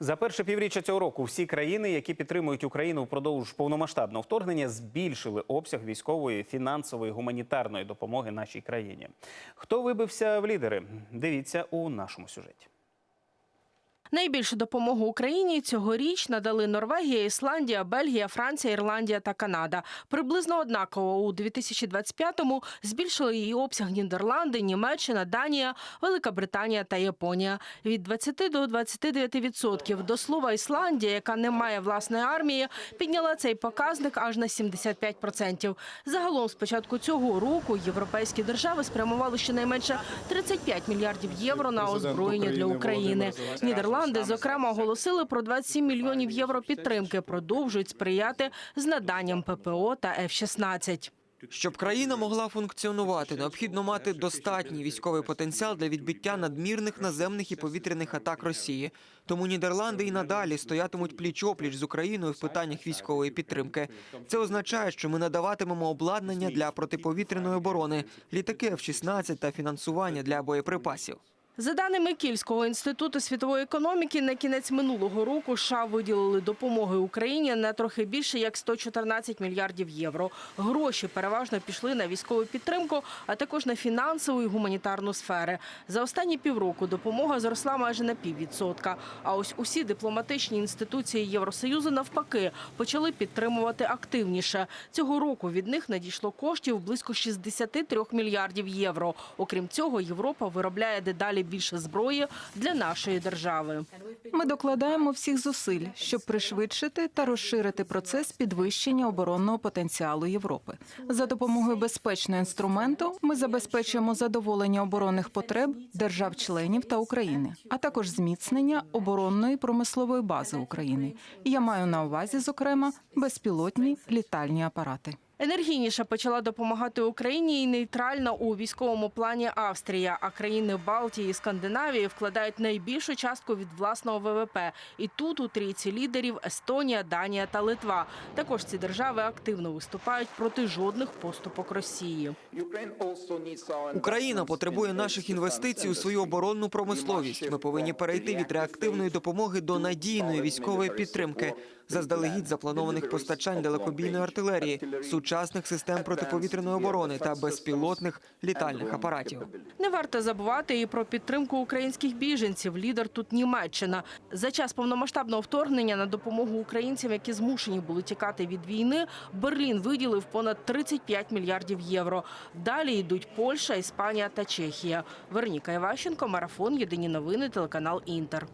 За перше півріччя цього року всі країни, які підтримують Україну впродовж повномасштабного вторгнення, збільшили обсяг військової, фінансової, гуманітарної допомоги нашій країні. Хто вибився в лідери? Дивіться у нашому сюжеті. Найбільшу допомогу Україні цьогоріч надали Норвегія, Ісландія, Бельгія, Франція, Ірландія та Канада. Приблизно однаково у 2025-му збільшили її обсяг Нідерланди, Німеччина, Данія, Велика Британія та Японія. Від 20 до 29%. До слова, Ісландія, яка не має власної армії, підняла цей показник аж на 75%. Загалом з початку цього року європейські держави спрямували щонайменше 35 мільярдів євро на озброєння для України. Нідерланди, зокрема, оголосили про 27 мільйонів євро підтримки. Продовжують сприяти з наданням ППО та F-16. Щоб країна могла функціонувати, необхідно мати достатній військовий потенціал для відбиття надмірних наземних і повітряних атак Росії. Тому Нідерланди і надалі стоятимуть пліч-опліч з Україною в питаннях військової підтримки. Це означає, що ми надаватимемо обладнання для протиповітряної оборони, літаки F-16 та фінансування для боєприпасів. За даними Кільського інституту світової економіки, на кінець минулого року США виділили допомоги Україні на трохи більше як 114 мільярдів євро. Гроші переважно пішли на військову підтримку, а також на фінансову і гуманітарну сфери. За останні півроку допомога зросла майже на піввідсотка. А ось усі дипломатичні інституції Євросоюзу навпаки почали підтримувати активніше. Цього року від них надійшло коштів близько 63 мільярдів євро. Окрім цього, Європа виробляє дедалі більше зброї для нашої держави. Ми докладаємо всіх зусиль, щоб пришвидшити та розширити процес підвищення оборонного потенціалу Європи. За допомогою безпечного інструменту ми забезпечуємо задоволення оборонних потреб держав-членів та України, а також зміцнення оборонної промислової бази України. Я маю на увазі, зокрема, безпілотні літальні апарати. Енергійніше почала допомагати Україні і нейтральна у військовому плані Австрія. А країни Балтії і Скандинавії вкладають найбільшу частку від власного ВВП. І тут у трійці лідерів Естонія, Данія та Литва. Також ці держави активно виступають проти жодних поступок Росії. Україна потребує наших інвестицій у свою оборонну промисловість. Ми повинні перейти від реактивної допомоги до надійної військової підтримки, заздалегідь запланованих постачань далекобійної артилерії, сучасних систем протиповітряної оборони та безпілотних літальних апаратів. Не варто забувати і про підтримку українських біженців. Лідер тут Німеччина. За час повномасштабного вторгнення на допомогу українцям, які змушені були тікати від війни, Берлін виділив понад 35 мільярдів євро. Далі йдуть Польща, Іспанія та Чехія. Вероніка Іващенко, марафон. Єдині новини, телеканал Інтер.